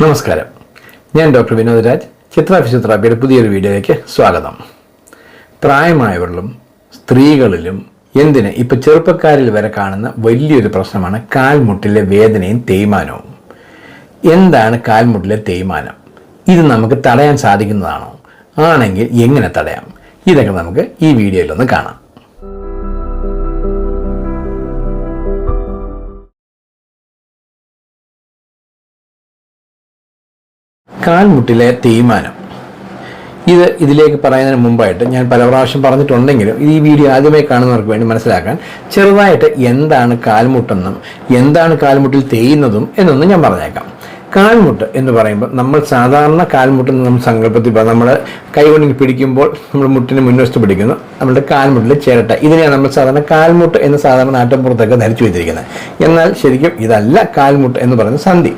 നമസ്കാരം. ഞാൻ ഡോക്ടർ വിനോദ് രാജ് ചിത്ര ഫിസിയോതെറാപ്പിയുടെ പുതിയൊരു വീഡിയോയിലേക്ക് സ്വാഗതം. പ്രായമായവരിലും സ്ത്രീകളിലും എന്തിന് ഇപ്പൊ ചെറുപ്പക്കാരിൽ വരെ കാണുന്ന വലിയൊരു പ്രശ്നമാണ് കാൽമുട്ടിലെ വേദനയും തേയ്മാനവും. എന്താണ് കാൽമുട്ടിലെ തേയ്മാനം? ഇത് നമുക്ക് തടയാൻ സാധിക്കുന്നതാണോ? ആണെങ്കിൽ എങ്ങനെ തടയാം? ഇതൊക്കെ നമുക്ക് ഈ വീഡിയോയിലൊന്ന് കാണാം. കാൽമുട്ടിലെ തേയ്മാനം ഇത് ഇതിലേക്ക് പറയുന്നതിന് മുമ്പായിട്ട് ഞാൻ പല പ്രാവശ്യം പറഞ്ഞിട്ടുണ്ടെങ്കിലും ഈ വീഡിയോ ആദ്യമായി കാണുന്നവർക്ക് വേണ്ടി മനസ്സിലാക്കാൻ ചെറുതായിട്ട് എന്താണ് കാൽമുട്ടെന്നും എന്താണ് കാൽമുട്ടിൽ തേയുന്നതും എന്നൊന്നും ഞാൻ പറഞ്ഞേക്കാം. കാൽമുട്ട് എന്ന് പറയുമ്പോൾ നമ്മൾ സാധാരണ കാൽമുട്ട് നമ്മൾ സങ്കല്പത്തിൽ നമ്മൾ കൈകൊണ്ട് പിടിക്കുമ്പോൾ നമ്മൾ മുട്ടിന് മുൻവശത്ത് പിടിക്കുന്നു. നമ്മുടെ കാൽമുട്ടിൽ ചിരട്ട. ഇതിനെയാണ് നമ്മൾ സാധാരണ കാൽമുട്ട് എന്ന് സാധാരണ നാട്ടിൻപുറത്തൊക്കെ ധരിച്ചു വെച്ചിരിക്കുന്നത്. എന്നാൽ ശരിക്കും ഇതല്ല കാൽമുട്ട് എന്ന് പറയുന്ന സന്ധി.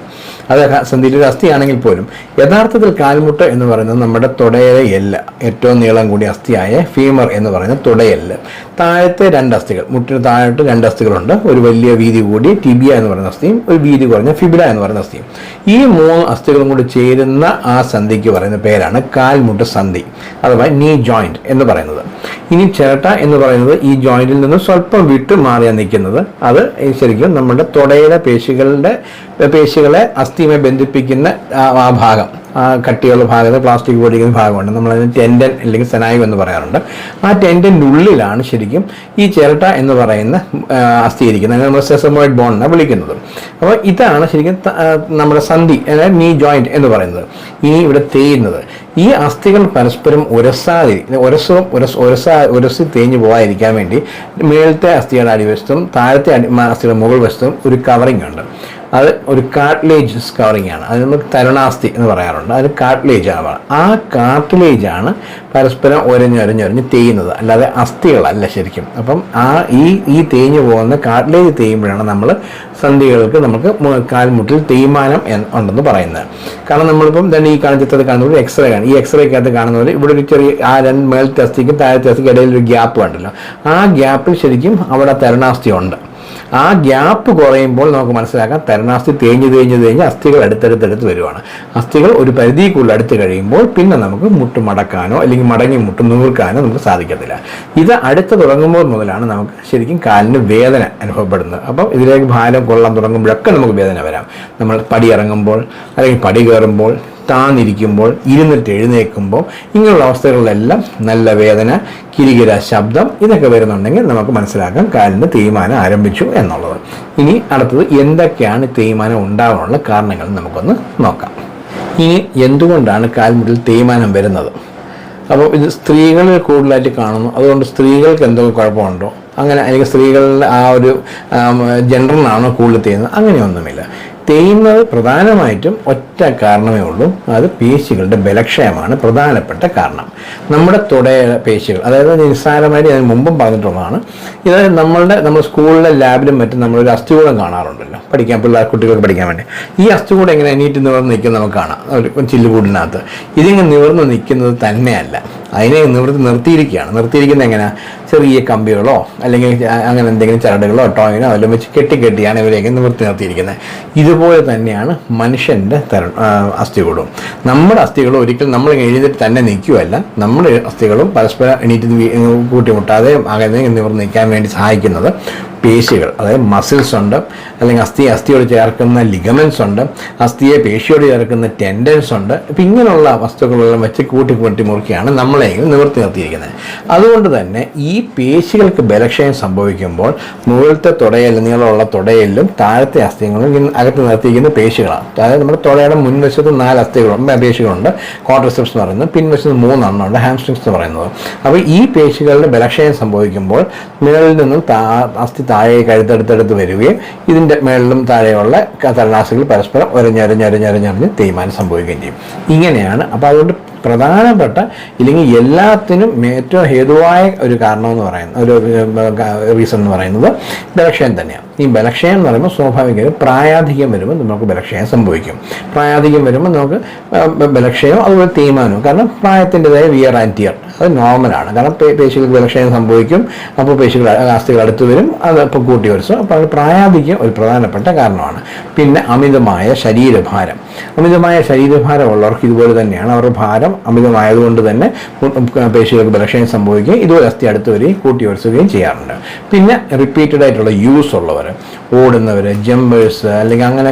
അത് സന്ധിയിൽ ഒരു അസ്ഥിയാണെങ്കിൽ പോലും. യഥാർത്ഥത്തിൽ കാൽമുട്ട് എന്ന് പറയുന്നത് നമ്മുടെ തുടയല്ല ഏറ്റവും നീളം കൂടിയ അസ്ഥിയായ ഫീമർ എന്ന് പറയുന്ന തുടയല്ല. താഴത്തെ രണ്ട് അസ്ഥികൾ. മുട്ടിന് താഴോട്ട് രണ്ട് അസ്ഥികളുണ്ട്. ഒരു വലിയ വീതി കൂടി ടിബിയ എന്ന് പറയുന്ന അസ്ഥിയും ഒരു വീതി കുറഞ്ഞ ഫിബില എന്ന് പറയുന്ന അസ്ഥിയും. ഈ മൂന്ന് അസ്ഥികളും കൂടി ചേരുന്ന ആ സന്ധിക്ക് പറയുന്ന പേരാണ് കാൽമുട്ട് സന്ധി അഥവാ നീ ജോയിന്റ് എന്ന് പറയുന്നത്. ഇനി ചിരട്ട എന്ന് പറയുന്നത് ഈ ജോയിന്റിൽ നിന്ന് സ്വല്പം വിട്ട് മാറിയാണ് നിൽക്കുന്നത്. അത് ശരിക്കും നമ്മുടെ തുടയുടെ പേശികളുടെ പേശികളെ അസ്ഥിയുമായി ബന്ധിപ്പിക്കുന്ന ആ ഭാഗം. ആ കട്ടിയുള്ള ഭാഗത്ത് പ്ലാസ്റ്റിക് പൊടിക്കുന്ന ഭാഗമുണ്ട്. നമ്മളതിന് ടെൻഡൻ അല്ലെങ്കിൽ സെനായു എന്ന് പറയാറുണ്ട്. ആ ടെൻഡന്റെ ഉള്ളിലാണ് ശരിക്കും ഈ ചിരട്ട എന്ന് പറയുന്ന അസ്ഥി ഇരിക്കുന്നത്. അങ്ങനെ നമ്മൾ സെസമോയിഡ് ബോൺ എന്നാണ് വിളിക്കുന്നത്. അപ്പോൾ ഇതാണ് ശരിക്കും നമ്മുടെ സന്ധി അതായത് നീ ജോയിന്റ് എന്ന് പറയുന്നത്. ഇനി ഇവിടെ തേയുന്നത്. ഈ അസ്ഥികൾ പരസ്പരം ഉരസാതി ഉരസവും ഉരസ് ഉരസാ ഉരസി തേഞ്ഞു പോകാതിരിക്കാൻ വേണ്ടി മേളത്തെ അസ്ഥിയുടെ അടിവശത്തും താഴത്തെ അടി അസ്ഥികളുടെ മുകൾ വശത്തും ഒരു കവറിംഗ് ഉണ്ട്. അത് ഒരു കാർട്ടിലേജ് സ്കവറിങ് ആണ്. അത് നമുക്ക് തരുണാസ്തി എന്ന് പറയാറുണ്ട്. അത് കാർട്ടിലേജ് ആണ് ആ കാർട്ടിലേജ് ആണ് പരസ്പരം ഒരഞ്ഞൊരഞ്ഞൊരഞ്ഞ് തേയുന്നത്. അല്ലാതെ അസ്ഥികളല്ല ശരിക്കും. അപ്പം ആ ഈ ഈ തേഞ്ഞു പോകുന്ന കാർട്ടിലേജ് തേയുമ്പോഴാണ് നമ്മൾ സന്ധികൾക്ക് നമുക്ക് കാൽമുട്ടിൽ തേയ്മാനം ഉണ്ടെന്ന് പറയുന്നത്. കാരണം നമ്മളിപ്പം തന്നെ ഈ ചിത്രത്തിൽ കാണുന്നത് എക്സ്റേ ആണ് ഈ എക്സ്റേക്കകത്ത് കാണുന്നവർ ഇവിടെ ഒരു ചെറിയ ആ രണ്ട് മേലത്തെ അസ്ഥിക്കും താഴെ അസ്ഥിക്കും ഇടയിൽ ഒരു ഗ്യാപ്പ് ഉണ്ടല്ലോ ആ ഗ്യാപ്പിൽ ശരിക്കും അവിടെ തരണാസ്തി ഉണ്ട്. ആ ഗ്യാപ്പ് കുറയുമ്പോൾ നമുക്ക് മനസ്സിലാക്കാം തരണാസ്ഥി തേഞ്ഞ് തേഞ്ഞ് തേഞ്ഞ് അസ്ഥികൾ അടുത്തടുത്തടുത്ത് വരുവാണ്. അസ്ഥികൾ ഒരു പരിധിക്കുള്ളിൽ അടുത്ത് കഴിയുമ്പോൾ പിന്നെ നമുക്ക് മുട്ട് മടക്കാനോ അല്ലെങ്കിൽ മടങ്ങി മുട്ട് നൂർക്കാനോ നമുക്ക് സാധിക്കത്തില്ല. ഇത് അടുത്ത് തുടങ്ങുമ്പോൾ മുതലാണ് നമുക്ക് ശരിക്കും കാലിന് വേദന അനുഭവപ്പെടുന്നത്. അപ്പം ഇതിലേക്ക് ഭാരം കൊള്ളാൻ തുടങ്ങുമ്പോഴൊക്കെ നമുക്ക് വേദന വരാം. നമ്മൾ പടി ഇറങ്ങുമ്പോൾ അല്ലെങ്കിൽ പടി കയറുമ്പോൾ താന്നിരിക്കുമ്പോൾ ഇരുന്നിട്ട് എഴുന്നേൽക്കുമ്പോൾ ഇങ്ങനെയുള്ള അവസ്ഥകളിലെല്ലാം നല്ല വേദന കിരികിര ശബ്ദം ഇതൊക്കെ വരുന്നുണ്ടെങ്കിൽ നമുക്ക് മനസ്സിലാക്കാം കാലിന് തേയ്മാനം ആരംഭിച്ചു എന്നുള്ളത്. ഇനി അടുത്തത് എന്തൊക്കെയാണ് തേയ്മാനം ഉണ്ടാകാനുള്ള കാരണങ്ങൾ നമുക്കൊന്ന് നോക്കാം. ഇനി എന്തുകൊണ്ടാണ് കാൽമുട്ടിൽ തേയ്മാനം വരുന്നത്? അപ്പോൾ ഇത് സ്ത്രീകളിൽ കൂടുതലായിട്ട് കാണുന്നു. അതുകൊണ്ട് സ്ത്രീകൾക്ക് എന്തൊക്കെ കുഴപ്പമുണ്ടോ? അങ്ങനെ അല്ലെങ്കിൽ സ്ത്രീകളുടെ ആ ഒരു ജെൻഡറിനാണോ കൂടുതൽ തേയുന്നത് അങ്ങനെയൊന്നുമില്ല. തേയുന്നത് പ്രധാനമായിട്ടും ഒറ്റ കാരണമേ ഉള്ളൂ. അത് പേശികളുടെ ബലക്ഷയമാണ് പ്രധാനപ്പെട്ട കാരണം. നമ്മുടെ തുടയ പേശികൾ അതായത് നിസ്സാരമായിട്ട് ഞാൻ മുമ്പും പറഞ്ഞിട്ടുള്ളതാണ്. ഇത് നമ്മളുടെ നമ്മൾ സ്കൂളിലെ ലാബിലും മറ്റും നമ്മളൊരു അസ്ഥികൂടം കാണാറുണ്ടല്ലോ. പഠിക്കാൻ പിള്ളേർ കുട്ടികൾക്ക് പഠിക്കാൻ വേണ്ടി. ഈ അസ്ഥികൂടം എങ്ങനെ എണീറ്റ് നിവർന്ന് നിൽക്കുന്നത് നമുക്ക് കാണാം. ഒരു ചില്ലുകൂടിനകത്ത് ഇതിങ്ങനെ നിവർന്ന് നിൽക്കുന്നത് തന്നെയല്ല. അതിനെ നിവൃത്തി നിർത്തിയിരിക്കുകയാണ്. നിർത്തിയിരിക്കുന്നത് എങ്ങനെ? ചെറിയ കമ്പികളോ അല്ലെങ്കിൽ അങ്ങനെ എന്തെങ്കിലും ചരടുകളോ ടോയിനോ എല്ലാം വെച്ച് കെട്ടിക്കെട്ടിയാണ് ഇവരെയൊക്കെ നിവൃത്തി നിർത്തിയിരിക്കുന്നത്. ഇതുപോലെ തന്നെയാണ് മനുഷ്യന്റെ തര അസ്ഥികളും നമ്മുടെ അസ്ഥികളും ഒരിക്കലും നമ്മൾ എഴുതിയിട്ട് തന്നെ നിൽക്കുകയല്ല. നമ്മുടെ അസ്ഥികളും പരസ്പരം എണീറ്റ് കൂട്ടിമുട്ടാതെ അകലെ നിവർന്ന് നിൽക്കാൻ വേണ്ടി സഹായിക്കുന്നത് പേശികൾ അതായത് മസിൽസ് ഉണ്ട് അല്ലെങ്കിൽ അസ്ഥി അസ്ഥിയോട് ചേർക്കുന്ന ലിഗമെൻസ് ഉണ്ട് അസ്ഥിയെ പേശിയോട് ചേർക്കുന്ന ടെൻഡൻസ് ഉണ്ട് ഇപ്പം ഇങ്ങനെയുള്ള വസ്തുക്കളെല്ലാം വെച്ച് കൂട്ടി കൂട്ടി മുറുക്കിയാണ് നമ്മളെങ്കിലും നിവർത്തി നിർത്തിയിരിക്കുന്നത്. അതുകൊണ്ട് തന്നെ ഈ പേശികൾക്ക് ബലക്ഷയം സംഭവിക്കുമ്പോൾ മുകളിലത്തെ തുടയിൽ നീളമുള്ള തുടയിലും താഴത്തെ അസ്ഥികളും അകത്ത് നിർത്തിയിരിക്കുന്ന പേശികളാണ്. അതായത് നമ്മുടെ തുടയുടെ മുൻവശത്ത് നാല് അസ്ഥികളുണ്ട് പേശികളുണ്ട്. കോട്ടർസെപ്സ് എന്ന് പറയുന്നത് പിൻവശത്ത് മൂന്നെണ്ണം ഉണ്ട് ഹാംസ്ട്രിങ്സ് എന്ന് പറയുന്നത്. അപ്പോൾ ഈ പേശികളുടെ ബലക്ഷയം സംഭവിക്കുമ്പോൾ മുകളിൽ നിന്നും അസ്ഥി താഴെ കഴുത്തെടുത്തെടുത്ത് വരികയും ഇതിന്റെ മേളിലും താഴെയുള്ള തരണാസുകൾ പരസ്പരം ഒരഞ്ഞരഞ്ഞരഞ്ഞരഞ്ഞരഞ്ഞ് തേയ്മാനം സംഭവിക്കുകയും ചെയ്യും. ഇങ്ങനെയാണ്. അപ്പോൾ അതുകൊണ്ട് പ്രധാനപ്പെട്ട ഇല്ലെങ്കിൽ എല്ലാത്തിനും ഏറ്റവും ഹേതുവായ ഒരു കാരണമെന്ന് പറയുന്നത് ഒരു റീസൺ എന്ന് പറയുന്നത് ബലക്ഷയം തന്നെയാണ്. ഈ ബലക്ഷയം എന്ന് പറയുമ്പോൾ സ്വാഭാവികമായും പ്രായാധിക്യം വരുമ്പോൾ നമുക്ക് ബലക്ഷയം സംഭവിക്കും. പ്രായാധിക്യം വരുമ്പോൾ നമുക്ക് ബലക്ഷയം അതുപോലെ തേയ്മാനവും. കാരണം പ്രായത്തിന്റെതായ വിയർ ആൻഡ് ടിയർ അത് നോർമലാണ് കാരണം പേശികൾ ബലക്ഷയം സംഭവിക്കും. അപ്പോൾ പേശികൾ അസ്ഥികൾ അടുത്ത് വരും. അത് ഇപ്പോൾ കൂട്ടി വരച്ചു. അപ്പോൾ അത് പ്രായാധിക്യം ഒരു പ്രധാനപ്പെട്ട കാരണമാണ്. പിന്നെ അമിതമായ ശരീരഭാരം. അമിതമായ ശരീരഭാരം ഉള്ളവർക്ക് ഇതുപോലെ തന്നെയാണ്. അവരുടെ ഭാരം അമിതമായതുകൊണ്ട് തന്നെ പേശികൾക്ക് ബലക്ഷയം സംഭവിക്കുകയും ഇതുപോലെ അസ്ഥി അടുത്ത് വരികയും കൂട്ടി വരച്ചുകയും ചെയ്യാറുണ്ട്. പിന്നെ റിപ്പീറ്റഡ് ആയിട്ടുള്ള യൂസ് ഉള്ളവർ. ഓടുന്നവർ ജമ്പേഴ്സ് അല്ലെങ്കിൽ അങ്ങനെ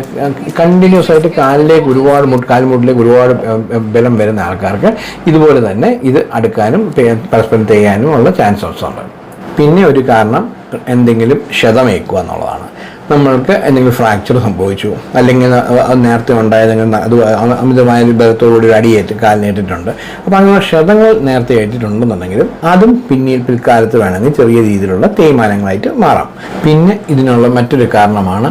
കണ്ടിന്യൂസ് ആയിട്ട് കാലിലേക്ക് ഒരുപാട് മുട്ട് കാൽമുട്ടിലേക്ക് ഒരുപാട് ബലം വരുന്ന ആൾക്കാർക്ക് ഇതുപോലെ തന്നെ ഇത് അടുക്കാനും പരസ്പരം തേയാനും ഉള്ള ചാൻസസ് ഉണ്ട് പിന്നെ ഒരു കാരണം എന്തെങ്കിലും ക്ഷതമേക്കുക എന്നുള്ളതാണ്. നമ്മൾക്ക് എന്തെങ്കിലും ഫ്രാക്ചർ സംഭവിച്ചു. അല്ലെങ്കിൽ നേരത്തെ ഉണ്ടായതെങ്കിൽ അത് അമിതമായ ബലത്തോടുകൂടി ഒരു അടിയേറ്റ് കാലിനേറ്റിട്ടുണ്ട്. അപ്പോൾ അങ്ങനെ ക്ഷതങ്ങൾ നേരത്തെ ഏറ്റിട്ടുണ്ടെന്നുണ്ടെങ്കിലും അതും പിന്നീട് പിൽക്കാലത്ത് വേണമെങ്കിൽ ചെറിയ രീതിയിലുള്ള തേയ്മാനങ്ങളായിട്ട് മാറാം. പിന്നെ ഇതിനുള്ള മറ്റൊരു കാരണമാണ്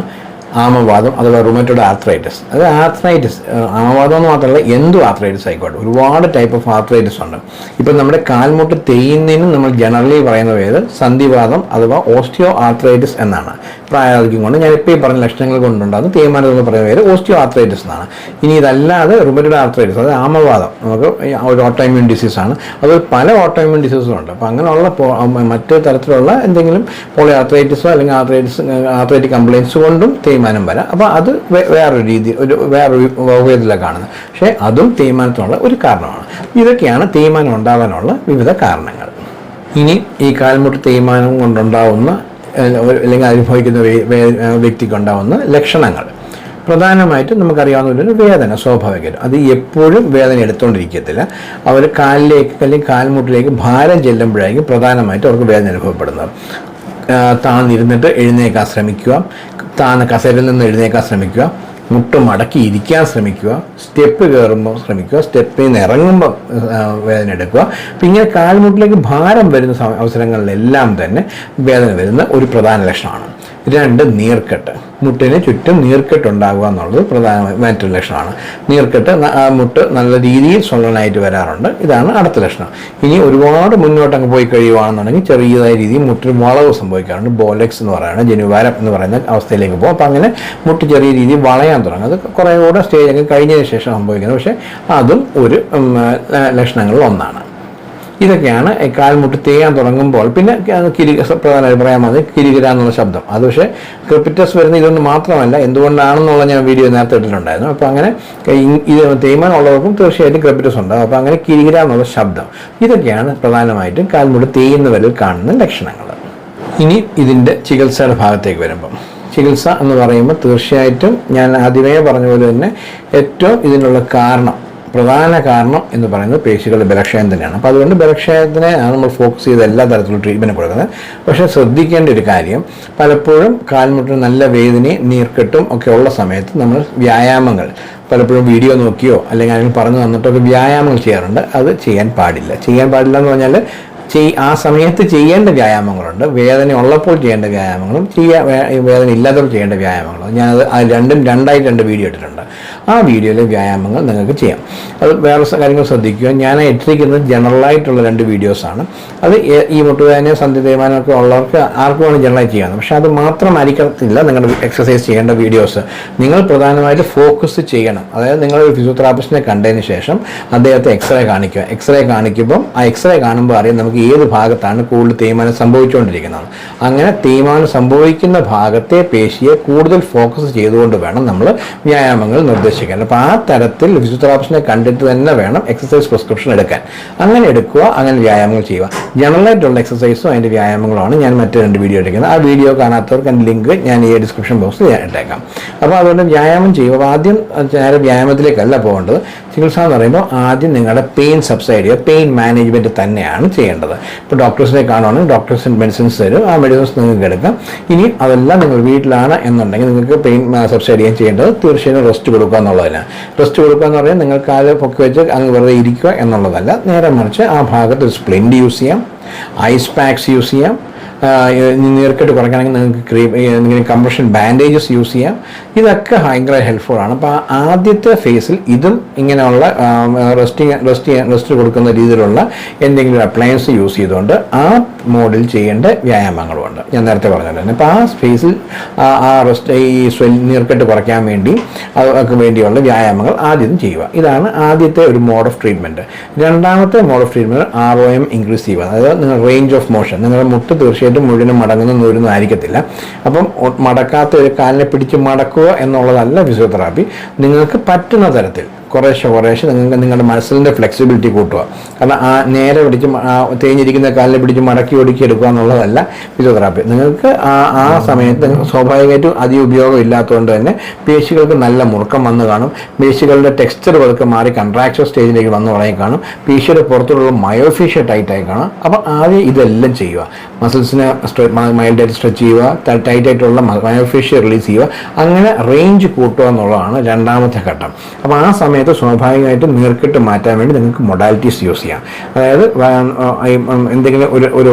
ആമവാദം അഥവാ റുമറ്റോഡ് ആർത്രൈറ്റിസ് അത് ആർത്രൈറ്റിസ് ആമവാദം എന്ന് മാത്രമല്ല എന്തും ആർത്രൈറ്റിസ് ആയിക്കോട്ടെ. ഒരുപാട് ടൈപ്പ് ഓഫ് ആർത്രൈറ്റിസ് ഉണ്ട്. ഇപ്പം നമ്മുടെ കാൽമുട്ട് തേയുന്നതിനും നമ്മൾ ജനറലി പറയുന്ന പേര് സന്ധിവാദം അഥവാ ഓസ്റ്റിയോ ആർത്രൈറ്റിസ് എന്നാണ്. പ്രായാധിക്യം കൊണ്ട് ഞാൻ ഇപ്പോൾ ഈ പറഞ്ഞ ലക്ഷണങ്ങൾ കൊണ്ടുണ്ടാകുന്ന തേയ്മാനം എന്ന് പറയുന്ന പേര് ഓസ്റ്റിയോ ആർത്രൈറ്റിസ് എന്നാണ്. ഇനി ഇതല്ലാതെ റുമറ്റോയിഡ് ആർത്രൈറ്റിസ് അത് ആമവാദം നമുക്ക് ഒരു ഓട്ടോമ്യൂൺ ഡിസീസ് ആണ്. അത് പല ഓട്ടോമ്യൂൺ ഉണ്ട്. അപ്പോൾ അങ്ങനെയുള്ള മറ്റു തരത്തിലുള്ള എന്തെങ്കിലും പോളി ആർത്രൈറ്റിസോ അല്ലെങ്കിൽ ആർത്രൈറ്റിസ് ആർത്രൈറ്റിക് കംപ്ലയിൻസ് കൊണ്ടും തേയ്മാനം വരാം. അപ്പോൾ അത് വേറൊരു രീതി ഒരു വേറൊരു വകഭേദത്തിലാണ് കാണുന്നത്. പക്ഷേ അതും തേയ്മാനത്തിനുള്ള ഒരു കാരണമാണ്. ഇതൊക്കെയാണ് തേയ്മാനം ഉണ്ടാകാനുള്ള വിവിധ കാരണങ്ങൾ. ഇനി ഈ കാൽമുട്ട് തേയ്മാനം കൊണ്ടുണ്ടാവുന്ന അല്ലെങ്കിൽ അനുഭവിക്കുന്ന വ്യക്തിക്കുണ്ടാവുന്ന ലക്ഷണങ്ങൾ. പ്രധാനമായിട്ടും നമുക്കറിയാവുന്ന ഒരു വേദന സ്വാഭാവികം അത് എപ്പോഴും വേദന എടുത്തുകൊണ്ടിരിക്കത്തില്ല അവർ കാലിലേക്ക് അല്ലെങ്കിൽ കാൽമുട്ടിലേക്ക് ഭാരം ചെല്ലുമ്പോഴായിരിക്കും പ്രധാനമായിട്ടും അവർക്ക് വേദന അനുഭവപ്പെടുന്നത്. താന്നിരുന്നിട്ട് എഴുന്നേക്കാൻ ശ്രമിക്കുക. താന്ന് കസേരയിൽ നിന്ന് എഴുന്നേക്കാൻ ശ്രമിക്കുക. മുട്ട് മടക്കി ഇരിക്കാൻ ശ്രമിക്കുക സ്റ്റെപ്പ് കയറുമ്പോൾ ശ്രമിക്കുക സ്റ്റെപ്പിൽ നിന്ന് ഇറങ്ങുമ്പോൾ വേദന എടുക്കുക. അപ്പം ഇങ്ങനെ കാൽമുട്ടിലേക്ക് ഭാരം വരുന്ന അവസരങ്ങളിലെല്ലാം തന്നെ വേദന വരുന്ന ഒരു പ്രധാന ലക്ഷണമാണ്. രണ്ട് നീർക്കെട്ട്. മുട്ടിന് ചുറ്റും നീർക്കെട്ട് ഉണ്ടാകുക എന്നുള്ളത് പ്രധാന മറ്റൊരു ലക്ഷണമാണ്. നീർക്കെട്ട് മുട്ട് നല്ല രീതിയിൽ സ്വന്തനായിട്ട് വരാറുണ്ട്. ഇതാണ് അടുത്ത ലക്ഷണം. ഇനി ഒരുപാട് മുന്നോട്ടങ്ങ് പോയി കഴിയുകയാണെന്നുണ്ടെങ്കിൽ ചെറിയതായ രീതിയിൽ മുട്ടിന് വളവ് സംഭവിക്കാറുണ്ട്. ബോലെക്സ് എന്ന് പറയുന്നത് ജനുവാരം എന്ന് പറയുന്ന അവസ്ഥയിലേക്ക് പോകും. അപ്പോൾ അങ്ങനെ മുട്ട് ചെറിയ രീതിയിൽ വളയാൻ തുടങ്ങും. അത് കുറേ കൂടെ സ്റ്റേജ് ഒക്കെ കഴിഞ്ഞതിന് ശേഷം സംഭവിക്കുന്നത് പക്ഷേ അതും ഒരു ലക്ഷണങ്ങളിൽ ഒന്നാണ്. ഇതൊക്കെയാണ് കാൽമുട്ട് തേയാൻ തുടങ്ങുമ്പോൾ. പിന്നെ കിരി പ്രധാനമായിട്ട് പറയാൻ മതി കിരികിര എന്നുള്ള ശബ്ദം. അത് പക്ഷേ ക്രിപ്പിറ്റസ് വരുന്ന ഇതൊന്നും മാത്രമല്ല എന്തുകൊണ്ടാണെന്നുള്ള ഞാൻ വീഡിയോ നേരത്തെ ഇട്ടിട്ടുണ്ടായിരുന്നു. അപ്പോൾ അങ്ങനെ ഇത് തേയ്മാനം ഉള്ളവർക്കും തീർച്ചയായിട്ടും ക്രിപ്പിറ്റസ് ഉണ്ടാകും അപ്പോൾ അങ്ങനെ കിരികിര എന്നുള്ള ശബ്ദം. ഇതൊക്കെയാണ് പ്രധാനമായിട്ടും കാൽമുട്ട് തേയുന്നവരിൽ കാണുന്ന ലക്ഷണങ്ങൾ. ഇനി ഇതിന്റെ ചികിത്സയുടെ ഭാഗത്തേക്ക് വരുമ്പം. ചികിത്സ എന്ന് പറയുമ്പോൾ തീർച്ചയായിട്ടും ഞാൻ ആദ്യമേ പറഞ്ഞ പോലെ തന്നെ ഏറ്റവും ഇതിനുള്ള കാരണം പ്രധാന കാരണം എന്ന് പറയുന്നത് പേശികളുടെ ബലക്ഷയം തന്നെയാണ്. അപ്പോൾ അതുകൊണ്ട് ബലക്ഷയത്തിനെ നമ്മൾ ഫോക്കസ് ചെയ്ത് എല്ലാ തരത്തിലുള്ള ട്രീറ്റ്മെന്റ് കൊടുക്കുന്നത്. പക്ഷേ ശ്രദ്ധിക്കേണ്ട ഒരു കാര്യം പലപ്പോഴും കാൽമുട്ടിന് നല്ല വേദനയും നീർക്കെട്ടും ഒക്കെ ഉള്ള സമയത്ത് നമ്മൾ വ്യായാമങ്ങൾ പലപ്പോഴും വീഡിയോ നോക്കിയോ അല്ലെങ്കിൽ ആരെങ്കിലും പറഞ്ഞു തന്നിട്ടൊക്കെ വ്യായാമങ്ങൾ ചെയ്യാറുണ്ട്. അത് ചെയ്യാൻ പാടില്ല. ചെയ്യാൻ പാടില്ല എന്ന് പറഞ്ഞാൽ ചെയ് ആ സമയത്ത് ചെയ്യേണ്ട വ്യായാമങ്ങളുണ്ട്. വേദന ഉള്ളപ്പോൾ ചെയ്യേണ്ട വ്യായാമങ്ങളും ചെയ്യാ വേദന ഇല്ലാത്തപ്പോൾ ചെയ്യേണ്ട വ്യായാമങ്ങളും. ഞാനത് രണ്ടും രണ്ടായിട്ട് രണ്ട് വീഡിയോ ഇട്ടിട്ടുണ്ട്. ആ വീഡിയോയിലെ വ്യായാമങ്ങൾ നിങ്ങൾക്ക് ചെയ്യാം. അത് വേറെ കാര്യങ്ങൾ ശ്രദ്ധിക്കുക. ഞാൻ ഇട്ടിരിക്കുന്നത് ജനറലായിട്ടുള്ള രണ്ട് വീഡിയോസാണ്. അത് ഈ മുട്ടുവേദനയും സന്ധി തേയ്മാനമൊക്കെ ഉള്ളവർക്ക് ആർക്കും വേണം ജനറലായി ചെയ്യാം. പക്ഷെ അത് മാത്രമായിരിക്കത്തില്ല നിങ്ങളുടെ എക്സസൈസ് ചെയ്യേണ്ട വീഡിയോസ്. നിങ്ങൾ പ്രധാനമായിട്ട് ഫോക്കസ് ചെയ്യണം. അതായത് നിങ്ങൾ ഒരു ഫിസിയോതെറാപ്പിസ്റ്റിനെ കണ്ടതിന് ശേഷം അദ്ദേഹത്തെ എക്സ്റേ കാണിക്കുക. എക്സ്റേ കാണിക്കുമ്പം ആ എക്സ്റേ കാണുമ്പോൾ അറിയാം നമുക്ക് ഏത് ഭാഗത്താണ് കൂടുതൽ തേയ്മാനം സംഭവിച്ചുകൊണ്ടിരിക്കുന്നത്. അങ്ങനെ തേയ്മാനം സംഭവിക്കുന്ന ഭാഗത്തെ പേശിയെ കൂടുതൽ ഫോക്കസ് ചെയ്തുകൊണ്ട് വേണം നമ്മൾ വ്യായാമങ്ങൾ നിർദ്ദേശിക്കാൻ അപ്പോൾ ആ തരത്തിൽ ഫിസിയോതെറാപ്പിസ്റ്റിനെ കണ്ടിട്ട് തന്നെ വേണം എക്സസൈസ് പ്രിസ്ക്രിപ്ഷൻ എടുക്കാൻ. അങ്ങനെ എടുക്കുക അങ്ങനെ വ്യായാമങ്ങൾ ചെയ്യുക. ജനറലായിട്ടുള്ള എക്സസൈസും അതിന്റെ വ്യായാമങ്ങളുമാണ് ഞാൻ മറ്റു രണ്ട് വീഡിയോ എടുക്കുന്നത്. ആ വീഡിയോ കാണാത്തവർക്ക് എന്റെ ലിങ്ക് ഞാൻ ഈ ഡിസ്ക്രിപ്ഷൻ ബോക്സിൽ ഞാൻ ഇട്ടേക്കാം. അപ്പോൾ അതുകൊണ്ട് വ്യായാമം ചെയ്യുക. ആദ്യം നേരെ വ്യായാമത്തിലേക്കല്ല പോകേണ്ടത്. ചികിത്സ എന്ന് പറയുമ്പോൾ ആദ്യം നിങ്ങളുടെ പെയിൻ സബ്സൈഡ് ചെയ്യുക. പെയിൻ മാനേജ്മെന്റ് തന്നെയാണ് ചെയ്യേണ്ടത്. ഇപ്പോൾ ഡോക്ടേഴ്സിനെ കാണുവാണെങ്കിൽ ഡോക്ടേഴ്സ് മെഡിസിൻസ് തരും. ആ മെഡിസിൻസ് നിങ്ങൾക്ക് എടുക്കാം. ഇനി അതെല്ലാം നിങ്ങൾ വീട്ടിലാണ് എന്നുണ്ടെങ്കിൽ നിങ്ങൾക്ക് പെയിൻ സബ്സൈഡ് ചെയ്യാൻ ചെയ്യേണ്ടത് തീർച്ചയായും റെസ്റ്റ് കൊടുക്കുക എന്നുള്ളതല്ല റെസ്റ്റ് കൊടുക്കുക എന്ന് പറഞ്ഞാൽ നിങ്ങൾ കാൽ പൊക്കി വെച്ച് അങ്ങ് വെറുതെ ഇരിക്കുക എന്നുള്ളതല്ല. നേരെ മറിച്ച് ആ ഭാഗത്ത് ഒരു സ്പ്ലിന്റ് യൂസ് ചെയ്യാം. ഐസ് പാക്സ് യൂസ് ചെയ്യാം. നീർക്കെട്ട് കുറയ്ക്കണമെങ്കിൽ നിങ്ങൾക്ക് ക്രീം എന്തെങ്കിലും കംപ്രഷൻ ബാൻഡേജസ് യൂസ് ചെയ്യാം. ഇതൊക്കെ ഭയങ്കര ഹെൽപ്ഫുൾ ആണ്. അപ്പോൾ ആദ്യത്തെ ഫേസിൽ ഇതും ഇങ്ങനെയുള്ള റെസ്റ്റിങ് റെസ്റ്റ് റെസ്റ്റ് കൊടുക്കുന്ന രീതിയിലുള്ള എന്തെങ്കിലും അപ്ലയൻസ് യൂസ് ചെയ്തുകൊണ്ട് ആ മോഡിൽ ചെയ്യേണ്ട വ്യായാമങ്ങളുമുണ്ട് ഞാൻ നേരത്തെ പറഞ്ഞല്ലോ അപ്പോൾ ആ സ്പേസിൽ ആ റെസ്റ്റ് ഈ സ്വെൽ നീർക്കെട്ട് കുറയ്ക്കാൻ വേണ്ടി അതൊക്കെ വേണ്ടിയുള്ള വ്യായാമങ്ങൾ ആദ്യം ചെയ്യുക. ഇതാണ് ആദ്യത്തെ ഒരു മോഡ് ഓഫ് ട്രീറ്റ്മെന്റ് രണ്ടാമത്തെ mode of treatment R O M increase ചെയ്യുക അതായത് നിങ്ങൾ റേഞ്ച് ഓഫ് മോഷൻ നിങ്ങളുടെ മുട്ട് തീർച്ചയായിട്ടും മുഴുവനും മടങ്ങുന്ന നൂരൊന്നും ആയിരിക്കത്തില്ല അപ്പം മടക്കാത്ത ഒരു കാലിനെ പിടിച്ച് മടക്കുക എന്നുള്ളതല്ല ഫിസിയോതെറാപ്പി നിങ്ങൾക്ക് പറ്റുന്ന തരത്തിൽ കുറേശ്ശെ കുറേശ്ശെ നിങ്ങൾക്ക് നിങ്ങളുടെ മസിലിന്റെ ഫ്ലെക്സിബിലിറ്റി കൂട്ടുക. കാരണം ആ നേരെ പിടിച്ച് തേഞ്ഞിരിക്കുന്ന കാലിനെ പിടിച്ച് മടക്കി ഒടുക്കി എടുക്കുക എന്നുള്ളതല്ല ഫിസിയോതെറാപ്പി നിങ്ങൾക്ക് ആ ആ സമയത്ത് സ്വാഭാവികമായിട്ടും അധികം ഉപയോഗം ഇല്ലാത്തതുകൊണ്ട് തന്നെ പേശികൾക്ക് നല്ല മുറുക്കം വന്ന് കാണും. പേശികളുടെ ടെക്സ്ചർ പതുക്കെ മാറി കൺട്രാക്ഷൻ സ്റ്റേജിലേക്ക് വന്നു തുടങ്ങി കാണും. പേശിയുടെ പുറത്തുള്ള മയോഫീഷ്യ ടൈറ്റായി കാണും. അപ്പോൾ ആദ്യം ഇതെല്ലാം ചെയ്യുക. മസിൽസിനെ മൈൽഡായിട്ട് സ്ട്രെച്ച് ചെയ്യുക ടൈറ്റായിട്ടുള്ള മയോഫീഷ്യ റിലീസ് ചെയ്യുക. അങ്ങനെ റേഞ്ച് കൂട്ടുക എന്നുള്ളതാണ് രണ്ടാമത്തെ ഘട്ടം. അപ്പോൾ ആ സമയത്ത് സ്വാഭാവികമായിട്ടും നേർക്കിട്ട് മാറ്റാൻ വേണ്ടി നിങ്ങൾക്ക് മൊഡാലിറ്റീസ് യൂസ് ചെയ്യാം. അതായത് എന്തെങ്കിലും ഒരു ഒരു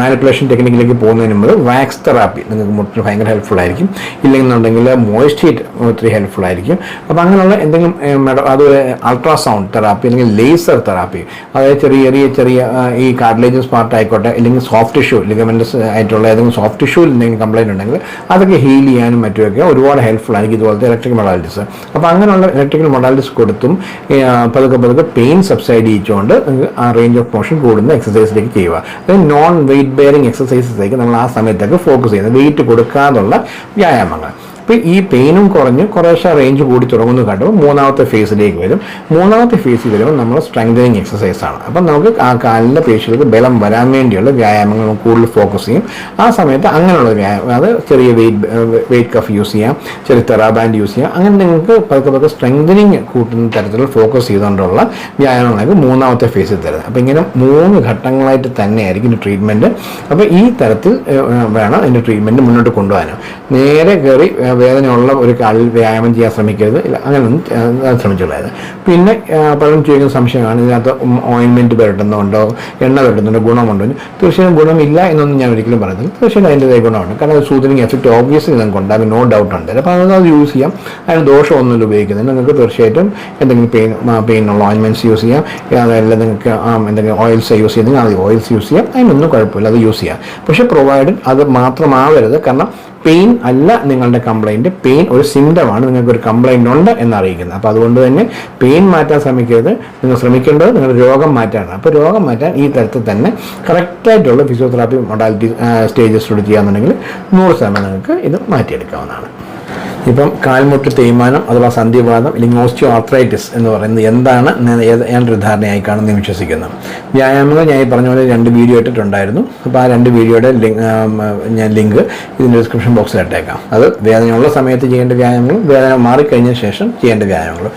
മാനിപ്പുലേഷൻ ടെക്നിക്കിലേക്ക് പോകുന്നതിന് മുമ്പ് വാക്സ് തെറാപ്പി നിങ്ങൾക്ക് മുട്ടിന് ഭയങ്കര ഹെൽപ്ഫുൾ ആയിരിക്കും. ഇല്ലെന്നുണ്ടെങ്കിൽ മോയിസ്റ്റേറ്റ് ഒത്തിരി ഹെൽപ്ഫുൾ ആയിരിക്കും. അപ്പോൾ അങ്ങനെയുള്ള എന്തെങ്കിലും ഏ, മെഡ- അത് അൾട്രാസൗണ്ട് തെറാപ്പി അല്ലെങ്കിൽ ലേസർ തെറാപ്പി അതായത് ചെറിയ ചെറിയ ചെറിയ ഈ കാർഡിലേജസ് പാർട്ട് ആയിക്കോട്ടെ അല്ലെങ്കിൽ സോഫ്റ്റ് ടിഷ്യൂ ലിഗമെന്റ്സ് ആയിട്ടുള്ള ഏതെങ്കിലും സോഫ്റ്റ് ടിഷ്യൂവിൽ എന്തെങ്കിലും കംപ്ലൈന്റ് ഉണ്ടെങ്കിൽ അതൊക്കെ ഹീൽ ചെയ്യാനും മറ്റുമൊക്കെ ഒരുപാട് ഹെൽപ്ഫുൾ ആയിരിക്കും. ഇതുപോലത്തെ ഇലക്ട്രിക് മൊഡാലിറ്റീസ് അപ്പോൾ അങ്ങനെയുള്ള ഇലക്ട്രിക്കൽ മൊഡാലിറ്റീസ് കൊടുത്തും പതുക്കെ പതുക്കെ പെയിൻ സബ്സൈഡ് ചെയ്യിച്ചുകൊണ്ട് ആ റേഞ്ച് ഓഫ് മോഷൻ കൂടുന്ന എക്സസൈസിലേക്ക് ചെയ്യുക. അതായത് നോൺ വെയിറ്റ് ബെയറിംഗ് എക്സസൈസസിലേക്ക് നമ്മൾ ആ സമയത്തൊക്കെ ഫോക്കസ് ചെയ്യുന്നത്. വെയിറ്റ് കൊടുക്കാതുള്ള വ്യായാമങ്ങൾ. അപ്പോൾ ഈ പെയിനും കുറഞ്ഞ് കുറേശ്ശെ റേഞ്ച് കൂടി തുടങ്ങുന്നു കണ്ടു? മൂന്നാമത്തെ ഫേസിലേക്ക് വരും. മൂന്നാമത്തെ ഫേസിൽ വരുമ്പോൾ നമ്മൾ സ്ട്രെങ്തനിങ് എക്സസൈസ് ആണ്. അപ്പം നമുക്ക് ആ കാലിന്റെ പേശികൾക്ക് ബലം വരാൻ വേണ്ടിയുള്ള വ്യായാമങ്ങൾ കൂടുതൽ ഫോക്കസ് ചെയ്യും. ആ സമയത്ത് അങ്ങനെയുള്ള വ്യായാമം അത് ചെറിയ വെയിറ്റ് വെയിറ്റ് കഫ് യൂസ് ചെയ്യാം ചെറിയ തെറാബാൻഡ് യൂസ് ചെയ്യാം. അങ്ങനെ നിങ്ങൾക്ക് പതുക്കെ പതുക്കെ സ്ട്രെങ്തനിങ് കൂട്ടുന്ന തരത്തിൽ ഫോക്കസ് ചെയ്തുകൊണ്ടുള്ള വ്യായാമങ്ങളായിരിക്കും മൂന്നാമത്തെ ഫേസിൽ തരുന്നത്. അപ്പോൾ ഇങ്ങനെ മൂന്ന് ഘട്ടങ്ങളായിട്ട് തന്നെയായിരിക്കും ഇതിന്റെ ട്രീറ്റ്മെന്റ് അപ്പോൾ ഈ തരത്തിൽ വേണം ഇതിന്റെ ട്രീറ്റ്മെന്റ് മുന്നോട്ട് കൊണ്ടുപോകാനും നേരെ കയറി വേദനയുള്ള ഒരു കാലിൽ വ്യായാമം ചെയ്യാൻ ശ്രമിക്കരുത്. ഇല്ല അങ്ങനെയൊന്നും ശ്രമിച്ചുള്ളത് പിന്നെ പലരും ചോദിക്കുന്ന സംശയമാണ് ഇതിനകത്ത് ഓയിൻമെന്റ് പുരട്ടുന്നുണ്ടോ? എണ്ണ പുരട്ടുന്നുണ്ടോ? ഗുണമുണ്ടോ. തീർച്ചയായും ഗുണമില്ല എന്നൊന്നും ഞാൻ ഒരിക്കലും പറയുന്നില്ല. തീർച്ചയായും അതിന്റെതായ ഗുണമുണ്ട്. കാരണം സൂതനിങ് എഫക്റ്റ് ഓബ്വിയസ്ലി നിങ്ങൾക്ക് ഉണ്ടാകും നോ ഡൗട്ട് ഉണ്ട്. അപ്പോൾ അതൊന്നും അത് യൂസ് ചെയ്യാം. അതിന് ദോഷമൊന്നുമില്ല ഉപയോഗിക്കുന്നത്. നിങ്ങൾക്ക് തീർച്ചയായിട്ടും എന്തെങ്കിലും പെയിൻ പെയിനുള്ള ഓയിൻമെന്റ്സ് യൂസ് ചെയ്യാം. അതല്ല നിങ്ങൾക്ക് എന്തെങ്കിലും ഓയിൽസ് യൂസ് ചെയ്യുന്നെങ്കിൽ അത് ഓയിൽസ് യൂസ് ചെയ്യാം. അതിനൊന്നും കുഴപ്പമില്ല. അത് യൂസ് ചെയ്യാം. പക്ഷേ പ്രൊവൈഡ് അത് മാത്രമാവരുത്. കാരണം പെയിൻ അല്ല നിങ്ങളുടെ കംപ്ലൈന്റ് പെയിൻ ഒരു സിംറ്റമാണ് നിങ്ങൾക്ക് ഒരു കംപ്ലൈന്റ് ഉണ്ട് എന്ന് അറിയിക്കുന്നത് അപ്പോൾ അതുകൊണ്ട് തന്നെ പെയിൻ മാറ്റാൻ ശ്രമിക്കരുത്. നിങ്ങൾ ശ്രമിക്കേണ്ടത് നിങ്ങളുടെ രോഗം മാറ്റാനാണ്. അപ്പോൾ രോഗം മാറ്റാൻ ഈ തരത്തിൽ തന്നെ കറക്റ്റായിട്ടുള്ള ഫിസിയോതെറാപ്പി മൊഡാലിറ്റി സ്റ്റേജസ് ചെയ്യാന്നുണ്ടെങ്കിൽ നൂറ് ശതമാനം നിങ്ങൾക്ക് ഇത് മാറ്റിയെടുക്കാവുന്നതാണ്. ഇപ്പം കാൽമുട്ട് തേയ്മാനം അഥവാ സന്ധിവാദം അല്ലെങ്കിൽ ഓസ്റ്റിയോ ആർത്രൈറ്റിസ് എന്ന് പറയുന്നത് എന്താണ് ഞാനൊരു ധാരണയായി കാണുന്നത് എന്ന് വിശ്വസിക്കുന്നു. വ്യായാമങ്ങൾ ഞാൻ ഈ പറഞ്ഞ പോലെ രണ്ട് വീഡിയോ ഇട്ടിട്ടുണ്ടായിരുന്നു. അപ്പോൾ ആ രണ്ട് വീഡിയോയുടെ ലിങ്ക് ഞാൻ ലിങ്ക് ഇതിന്റെ ഡിസ്ക്രിപ്ഷൻ ബോക്സിൽ ഇട്ടേക്കാം. അത് വേദനയുള്ള സമയത്ത് ചെയ്യേണ്ട വ്യായാമങ്ങളും വേദന മാറിക്കഴിഞ്ഞ ശേഷം ചെയ്യേണ്ട വ്യായാമങ്ങളും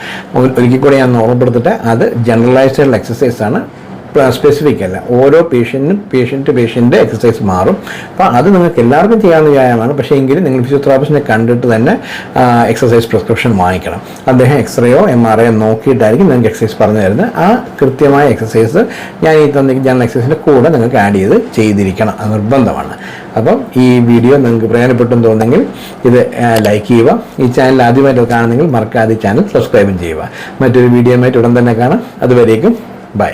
ഒരിക്കൽ കൂടി ഞാൻ ഓർമ്മപ്പെടുത്തിട്ട് അത് ജനറലൈസ്ഡ് ആയിട്ടുള്ള എക്സസൈസ് ആണ്. സ്പെസിഫിക് അല്ല. ഓരോ പേഷ്യന്റിനും പേഷ്യന്റ് പേഷ്യന്റെ എക്സസൈസ് മാറും. അപ്പോൾ അത് നിങ്ങൾക്ക് എല്ലാവർക്കും ചെയ്യാവുന്ന വ്യായാമമാണ്. പക്ഷേ എങ്കിലും നിങ്ങൾ ഫിസിയോതെറാപ്പിസ്റ്റിനെ കണ്ടിട്ട് തന്നെ എക്സസൈസ് പ്രിസ്ക്രിപ്ഷൻ വാങ്ങിക്കണം. അദ്ദേഹം എക്സ്റേയോ എം ആർ ഐയോ നോക്കിയിട്ടായിരിക്കും നിങ്ങൾക്ക് എക്സസൈസ് പറഞ്ഞു തരുന്നത്. ആ കൃത്യമായ എക്സസൈസ് ഞാൻ ഈ തന്നെ ജനറൽ എക്സസൈസിന്റെ കൂടെ നിങ്ങൾക്ക് ആഡ് ചെയ്ത് ചെയ്തിരിക്കണം. അത് നിർബന്ധമാണ്. അപ്പം ഈ വീഡിയോ നിങ്ങൾക്ക് പ്രയോജനപ്പെട്ടെന്ന് തോന്നുന്നെങ്കിൽ ഇത് ലൈക്ക് ചെയ്യുക. ഈ ചാനൽ ആദ്യമായിട്ട് കാണുന്നെങ്കിൽ മറക്കാതെ ചാനൽ സബ്സ്ക്രൈബും ചെയ്യുക. മറ്റൊരു വീഡിയോയുമായിട്ട് ഉടൻ തന്നെ കാണാം. അതുവരേക്കും ബൈ